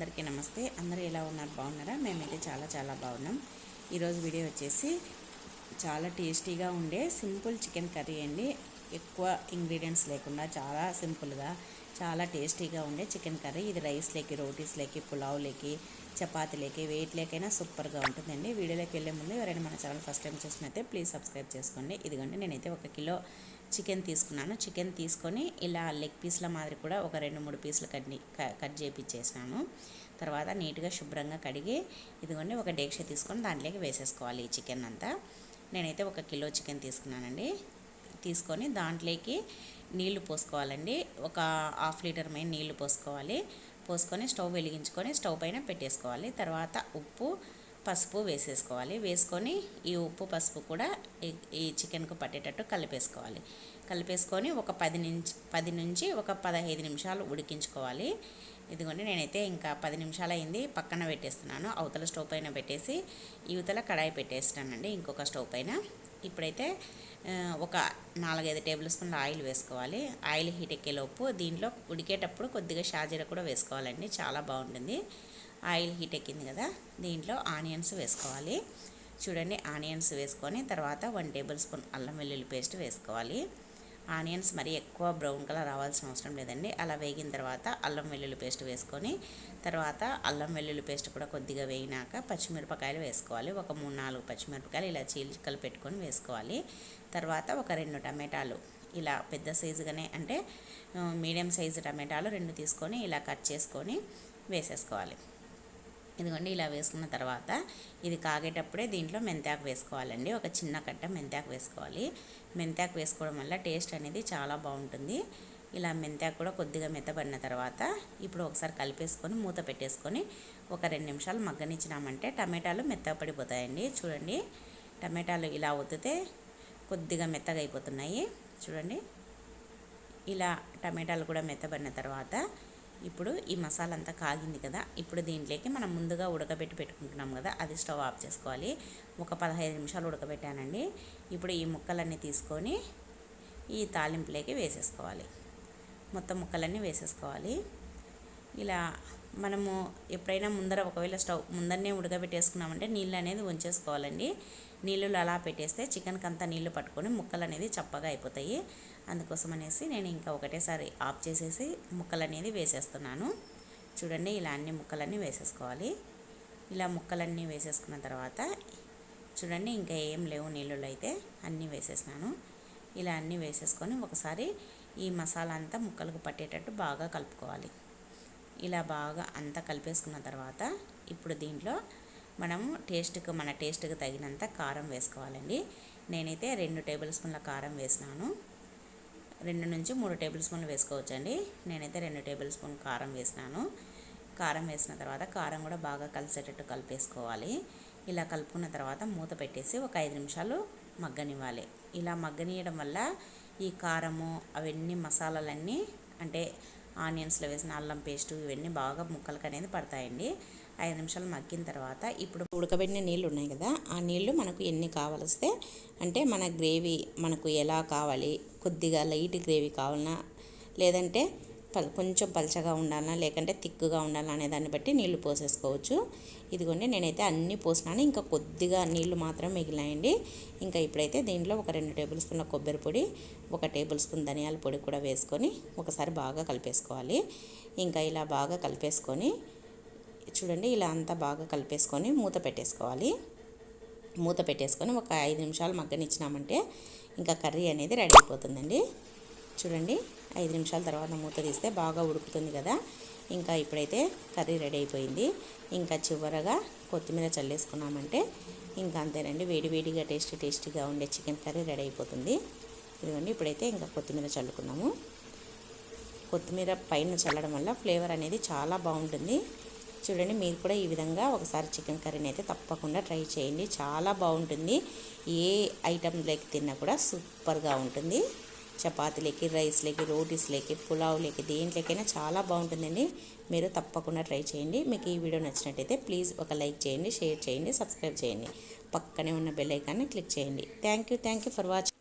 అందరికీ నమస్తే. అందరూ ఎలా ఉన్నారు? బాగున్నారా? మేమైతే చాలా చాలా బాగున్నాం. ఈరోజు వీడియో వచ్చేసి చాలా టేస్టీగా ఉండే సింపుల్ చికెన్ కర్రీ అండి. ఎక్కువ ఇంగ్రీడియంట్స్ లేకుండా చాలా సింపుల్గా చాలా టేస్టీగా ఉండే చికెన్ కర్రీ. ఇది రైస్లోకి రోటీస్లోకి పులావ్లోకి చపాతీలోకి వెయిట్లేకైనా సూపర్గా ఉంటుందండి. వీడియోలోకి వెళ్ళే ముందు ఎవరైనా మన ఛానల్ ఫస్ట్ టైం చూసినైతే ప్లీజ్ సబ్స్క్రైబ్ చేసుకోండి. ఇదిగోండి నేనైతే ఒక కిలో చికెన్ తీసుకున్నాను. చికెన్ తీసుకొని ఇలా లెగ్ పీస్ల మాదిరి కూడా ఒక రెండు మూడు పీసులు కట్ కట్ చేపించేసాను తర్వాత నీట్గా శుభ్రంగా కడిగి ఇదిగోండి ఒక డేక్ష తీసుకొని దాంట్లోకి వేసేసుకోవాలి ఈ చికెన్ అంతా. నేనైతే ఒక కిలో చికెన్ తీసుకున్నానండి. తీసుకొని దాంట్లోకి నీళ్ళు పోసుకోవాలండి. ఒక హాఫ్ లీటర్ మీద నీళ్ళు పోసుకోవాలి. పోసుకొని స్టవ్ వెలిగించుకొని స్టవ్ పైన పెట్టేసుకోవాలి. తర్వాత ఉప్పు పసుపు వేసేసుకోవాలి. వేసుకొని ఈ ఉప్పు పసుపు కూడా ఈ చికెన్కు పట్టేటట్టు కలిపేసుకోవాలి. కలిపేసుకొని ఒక పది నుంచి పది నుంచి ఒక పదహైదు నిమిషాలు ఉడికించుకోవాలి. ఇదిగోండి నేనైతే ఇంకా పది నిమిషాలు అయింది. పక్కన పెట్టేస్తున్నాను. అవతల స్టవ్ పైన పెట్టేసి ఇవతల కడాయి పెట్టేస్తానండి ఇంకొక స్టవ్ పైన. ఇప్పుడైతే ఒక నాలుగైదు టేబుల్ స్పూన్ల ఆయిల్ వేసుకోవాలి. ఆయిల్ హీట్ ఎక్కేలోపు దీంట్లో ఉడికేటప్పుడు కొద్దిగా షాజీర కూడా వేసుకోవాలండి. చాలా బాగుంటుంది. ఆయిల్ హీట్ ఎక్కింది కదా దీంట్లో ఆనియన్స్ వేసుకోవాలి. చూడండి ఆనియన్స్ వేసుకొని తర్వాత వన్ టేబుల్ స్పూన్ అల్లం వెల్లుల్లి పేస్ట్ వేసుకోవాలి. ఆనియన్స్ మరి ఎక్కువ బ్రౌన్ కలర్ రావాల్సిన అవసరం లేదండి. అలా వేగిన తర్వాత అల్లం వెల్లుల్లి పేస్ట్ వేసుకొని తర్వాత అల్లం వెల్లుల్లి పేస్ట్ కూడా కొద్దిగా వేగినాక పచ్చిమిరపకాయలు వేసుకోవాలి. ఒక మూడు నాలుగు పచ్చిమిరపకాయలు ఇలా చీలికలు పెట్టుకొని వేసుకోవాలి. తర్వాత ఒక రెండు టమాటాలు ఇలా పెద్ద సైజుగానే అంటే మీడియం సైజు టమాటాలు రెండు తీసుకొని ఇలా కట్ చేసుకొని వేసేసుకోవాలి. ఇదిగోండి ఇలా వేసుకున్న తర్వాత ఇది కాగేటప్పుడే దీంట్లో మెంతాకు వేసుకోవాలండి. ఒక చిన్న కట్ట మెంతాకు వేసుకోవాలి. మెంతాకు వేసుకోవడం వల్ల టేస్ట్ అనేది చాలా బాగుంటుంది. ఇలా మెంతాకు కూడా కొద్దిగా మెత్తబడిన తర్వాత ఇప్పుడు ఒకసారి కలిపేసుకొని మూత పెట్టేసుకొని ఒక రెండు నిమిషాలు మగ్గనిచ్చినామంటే టమాటాలు మెత్తపడిపోతాయండి చూడండి టమాటాలు ఇలా ఒత్తితే కొద్దిగా మెత్తగా అయిపోతున్నాయి. చూడండి ఇలా టమాటాలు కూడా మెత్తబడిన తర్వాత ఇప్పుడు ఈ మసాలా అంతా కాగింది కదా ఇప్పుడు దీంట్లోకి మనం ముందుగా ఉడకబెట్టి పెట్టుకుంటున్నాం కదా అది స్టవ్ ఆఫ్ చేసుకోవాలి. ఒక పదహైదు నిమిషాలు ఉడకబెట్టానండి. ఇప్పుడు ఈ ముక్కలన్నీ తీసుకొని ఈ తాలింపులోకి వేసేసుకోవాలి. మొత్తం ముక్కలన్నీ వేసేసుకోవాలి. ఇలా మనము ఎప్పుడైనా ముందర ఒకవేళ స్టవ్ ముందరనే ఉడకబెట్టేసుకున్నామంటే నీళ్ళు అనేది ఉంచేసుకోవాలండి. నీళ్ళు అలా పెట్టేస్తే చికెన్కి అంతా నీళ్ళు పట్టుకొని ముక్కలు అనేది చప్పగా అయిపోతాయి. అందుకోసం అనేసి నేను ఇంకా ఒకటేసారి ఆఫ్ చేసేసి ముక్కలు అనేది వేసేస్తున్నాను. చూడండి ఇలా అన్ని ముక్కలన్నీ వేసేసుకోవాలి. ఇలా ముక్కలన్నీ వేసేసుకున్న తర్వాత చూడండి ఇంకా ఏం లేవు నీళ్ళు అయితే అన్నీ వేసేసినాను. ఇలా అన్నీ వేసేసుకొని ఒకసారి ఈ మసాలా అంతా ముక్కలకు పట్టేటట్టు బాగా కలుపుకోవాలి. ఇలా బాగా అంతా కలిపేసుకున్న తర్వాత ఇప్పుడు దీంట్లో మనము టేస్ట్కి మన టేస్ట్కి తగినంత కారం వేసుకోవాలండి. నేనైతే రెండు టేబుల్ స్పూన్ల కారం వేసినాను. రెండు నుంచి మూడు టేబుల్ స్పూన్లు వేసుకోవచ్చండి. నేనైతే రెండు టేబుల్ స్పూన్ కారం వేసినాను. కారం వేసిన తర్వాత కారం కూడా బాగా కలిసేటట్టు కలిపేసుకోవాలి. ఇలా కలుపుకున్న తర్వాత మూత పెట్టేసి ఒక ఐదు నిమిషాలు మగ్గనివ్వాలి. ఇలా మగ్గనీయడం వల్ల ఈ కారము అవన్నీ మసాలాలన్నీ అంటే ఆనియన్స్లో వేసిన అల్లం పేస్టు ఇవన్నీ బాగా ముక్కలకు అనేది పడతాయండి. ఐదు నిమిషాలు మగ్గిన తర్వాత ఇప్పుడు ఉడకబెట్టిన నీళ్ళు ఉన్నాయి కదా ఆ నీళ్ళు మనకు ఎన్ని కావలిస్తే అంటే మన గ్రేవీ మనకు ఎలా కావాలి కొద్దిగా లైట్ గ్రేవీ కావాలన్నా లేదంటే కొంచెం పలచగా ఉండాలా లేకంటే తిక్కుగా ఉండాలా అనే దాన్ని బట్టి నీళ్ళు పోసేసుకోవచ్చు. ఇదిగోండి నేనైతే అన్నీ పోసినాను. ఇంకా కొద్దిగా నీళ్ళు మాత్రం మిగిలాయండి ఇంకా ఇప్పుడైతే దీంట్లో ఒక రెండు టేబుల్ స్పూన్ల కొబ్బరి పొడి ఒక టేబుల్ స్పూన్ ధనియాల పొడి కూడా వేసుకొని ఒకసారి బాగా కలిపేసుకోవాలి. ఇంకా ఇలా బాగా కలిపేసుకొని చూడండి ఇలా అంతా బాగా కలిపేసుకొని మూత పెట్టేసుకోవాలి. మూత పెట్టేసుకొని ఒక ఐదు నిమిషాలు మగ్గనిచ్చినామంటే ఇంకా కర్రీ అనేది రెడీ అయిపోతుందండి. చూడండి. ఐదు నిమిషాల తర్వాత మూత తీస్తే బాగా ఉడుకుతుంది కదా. ఇంకా ఇప్పుడైతే కర్రీ రెడీ అయిపోయింది. ఇంకా చివరగా కొత్తిమీర చల్లేసుకున్నామంటే ఇంకా అంతేనండి వేడివేడిగా టేస్టీ టేస్టీగా ఉండే చికెన్ కర్రీ రెడీ అయిపోతుంది. ఇదిగోండి ఇప్పుడైతే ఇంకా కొత్తిమీర చల్లుకున్నాము. కొత్తిమీర పైన చల్లడం వల్ల ఫ్లేవర్ అనేది చాలా బాగుంటుంది. చూడండి మీరు కూడా ఈ విధంగా ఒకసారి చికెన్ కర్రీని అయితే తప్పకుండా ట్రై చేయండి. చాలా బాగుంటుంది. ఏ ఐటెంలోకి తిన్నా కూడా సూపర్గా ఉంటుంది. చపాతీలకి రైస్లకి రోటీస్లకి పులావ్లకి దేంట్లోకైనా చాలా బాగుంటుందండి. మీరు తప్పకుండా ట్రై చేయండి. మీకు ఈ వీడియో నచ్చినట్టయితే ప్లీజ్ ఒక లైక్ చేయండి షేర్ చేయండి సబ్స్క్రైబ్ చేయండి. పక్కనే ఉన్న బెల్ ఐకాన్ని క్లిక్ చేయండి. Thank you thank you for watching